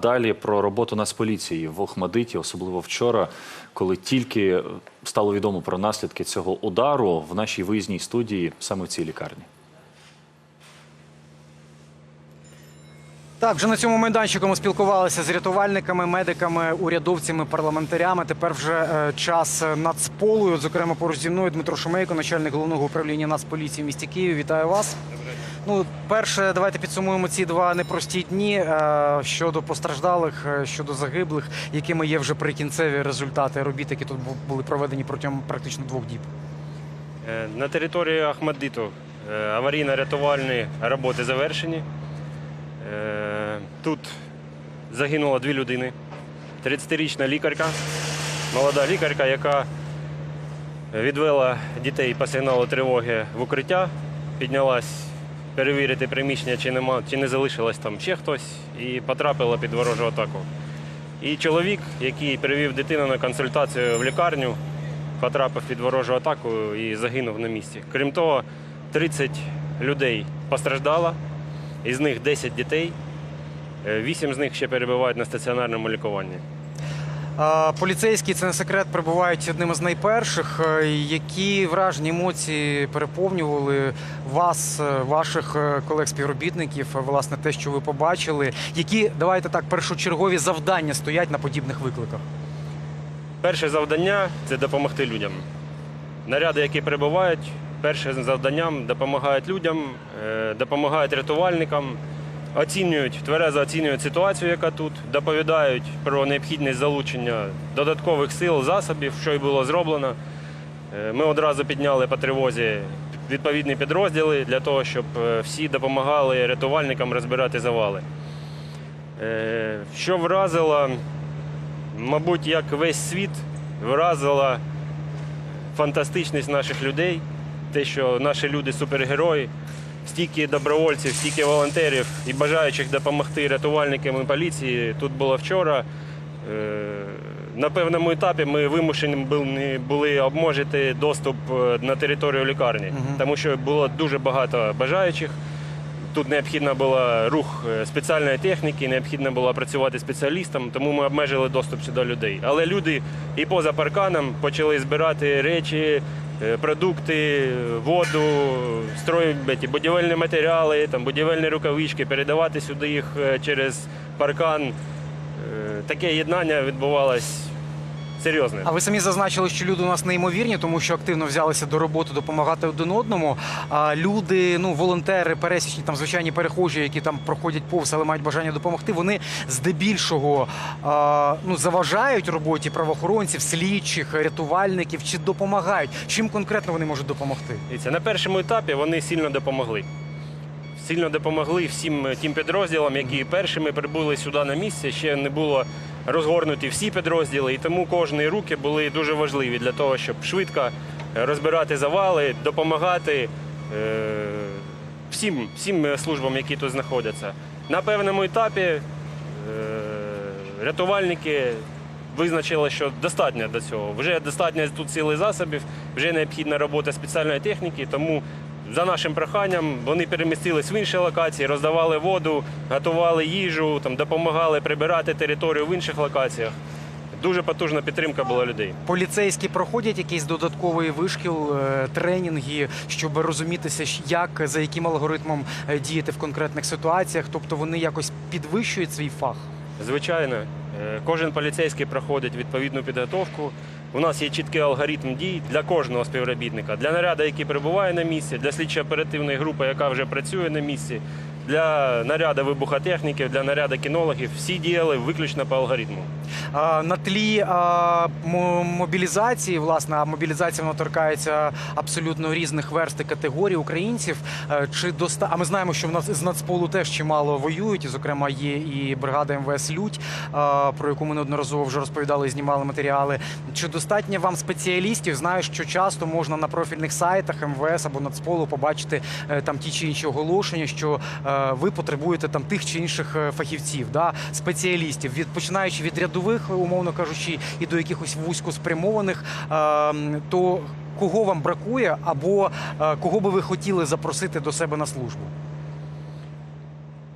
далі про роботу Нацполіції в Охмадиті, особливо вчора, коли тільки стало відомо про наслідки цього удару в нашій виїзній студії саме в цій лікарні. Так, вже на цьому майданчику ми спілкувалися з рятувальниками, медиками, урядовцями, парламентарями. Тепер вже е, час е, нацполу. От, Зокрема, поруч зі мною Дмитро Шумейко, начальник головного управління Нацполіції в місті Києві. Вітаю вас. Ну, перше, давайте підсумуємо ці два непрості дні е, щодо постраждалих, е, щодо загиблих, якими є вже прикінцеві результати робіт, які тут були проведені протягом практично двох діб. Е, На території Ахмадиту е, аварійно-рятувальні роботи завершені. Тут загинуло дві людини. 30-річна лікарка, молода лікарка, яка відвела дітей по сигналу тривоги в укриття, піднялась перевірити приміщення, чи, нема, чи не залишилось там ще хтось, і потрапила під ворожу атаку. І чоловік, який привів дитину на консультацію в лікарню, потрапив під ворожу атаку і загинув на місці. Крім того, 30 людей постраждало, із них 10 дітей. Е, Вісім з них ще перебувають на стаціонарному лікуванні. Поліцейські це не секрет перебувають одним із найперших. Е, Які вражені емоції переповнювали вас, е, ваших е, колег-співробітників, власне, те, що ви побачили? Які давайте так першочергові завдання стоять на подібних викликах? Перше завдання це допомогти людям. Наряди, які перебувають, першим завданням допомагають людям, допомагають рятувальникам, оцінюють, тверезо оцінюють ситуацію, яка тут, доповідають про необхідність залучення додаткових сил, засобів, що й було зроблено. Е, Ми одразу підняли по тривозі відповідні підрозділи для того, щоб е, всі допомагали рятувальникам розбирати завали. Е, Що вразило, мабуть, як весь світ вразила фантастичність наших людей, те, що наші люди супергерої, стільки добровольців, стільки волонтерів і бажаючих допомогти рятувальникам і поліції тут було вчора. Е, На певному етапі ми вимушені були- обмежити доступ е, на територію лікарні, тому що було дуже багато бажаючих. Тут необхідно було рух е, спеціальної техніки, необхідно було працювати спеціалістам, тому ми обмежили доступ сюди людей. Але люди і поза парканом почали збирати речі, продукти, воду, строй, будівельні матеріали, там, будівельні рукавички, передавати сюди їх е, через паркан. Е, Таке єднання відбувалось серйозне. А ви самі зазначили, що люди у нас неймовірні, тому що активно взялися до роботи допомагати один одному. А люди, ну волонтери, пересічні, там звичайні перехожі, які там проходять повз, але мають бажання допомогти. Вони здебільшого а, ну заважають роботі правоохоронців, слідчих, рятувальників чи допомагають. Чим конкретно вони можуть допомогти? Дивіться, на першому етапі вони сильно допомогли. Сильно допомогли всім тим підрозділам, які першими прибули сюди на місце. Ще не було розгорнуті всі підрозділи, і тому кожні руки були дуже важливі для того, щоб швидко розбирати завали, допомагати е, всім, всім службам, які тут знаходяться. На певному етапі е, рятувальники визначили, що достатньо до цього. Вже достатньо тут сили засобів, вже необхідна робота спеціальної техніки, тому за нашим проханням вони перемістились в інші локації, роздавали воду, готували їжу, там, допомагали прибирати територію в інших локаціях. Дуже потужна підтримка була людей. Поліцейські проходять якийсь додатковий вишкіл, е, тренінги, щоб розумітися, як за яким алгоритмом е, діяти в конкретних ситуаціях. Тобто вони якось підвищують свій фах. Звичайно, е, кожен поліцейський проходить відповідну підготовку. У нас є чіткий алгоритм дій для кожного співробітника, для наряду, який перебуває на місці, для слідчо-оперативної групи, яка вже працює на місці, для наряду вибухотехніків, для наряду кінологів. Всі діяли виключно по алгоритму. На тлі мобілізації, власне, а мобілізація вона торкається абсолютно різних верст і категорій українців. Е, Чи доста... А ми знаємо, що в нас з Нацполу теж чимало воюють, і, зокрема, є і бригада МВС Людь, про яку ми неодноразово вже розповідали і знімали матеріали. Чи достатньо вам спеціалістів? Знаю, що часто можна на профільних сайтах МВС або Нацполу побачити е, там ті чи інші оголошення, що е, ви потребуєте там тих чи інших е, фахівців, да, спеціалістів, від починаючи від рядових, умовно кажучи, і до якихось вузькоспрямованих, то кого вам бракує, або е, кого би ви хотіли запросити до себе на службу?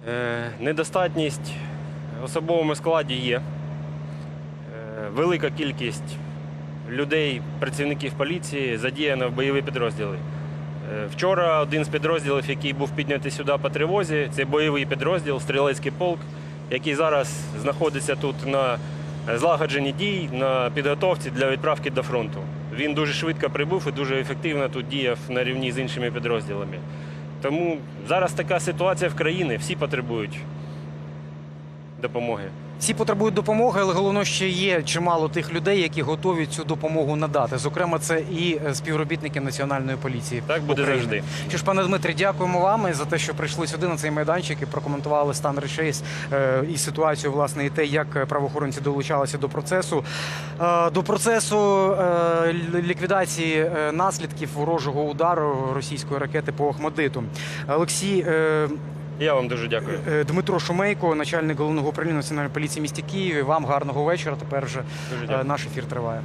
Е, Недостатність в особовому складі є. Е, Велика кількість людей, працівників поліції задіяна в бойові підрозділи. Вчора один з підрозділів, який був піднятий сюди по тривозі, це бойовий підрозділ, стрілецький полк, який зараз знаходиться тут на злагодженні дій, на підготовці для відправки до фронту. Він дуже швидко прибув і дуже ефективно тут діяв на рівні з іншими підрозділами. Тому зараз така ситуація в країні, всі потребують допомоги. Всі потребують допомоги, але головно ще є чимало тих людей, які готові цю допомогу надати. Зокрема, це і е, співробітники національної поліції. Так буде України. завжди. Що ж, пане Дмитрі, дякуємо вам за те, що прийшли сюди на цей майданчик і прокоментували стан речей е, і ситуацію, власне, і те, як правоохоронці долучалися до процесу. Е, До процесу е, ліквідації е, наслідків ворожого удару російської ракети по Охмадиту. Олексій е, Я вам дуже дякую. Е, Дмитро Шумейко, начальник головного управління національної поліції міста Києві. Вам гарного вечора. Тепер вже е, наш ефір триває.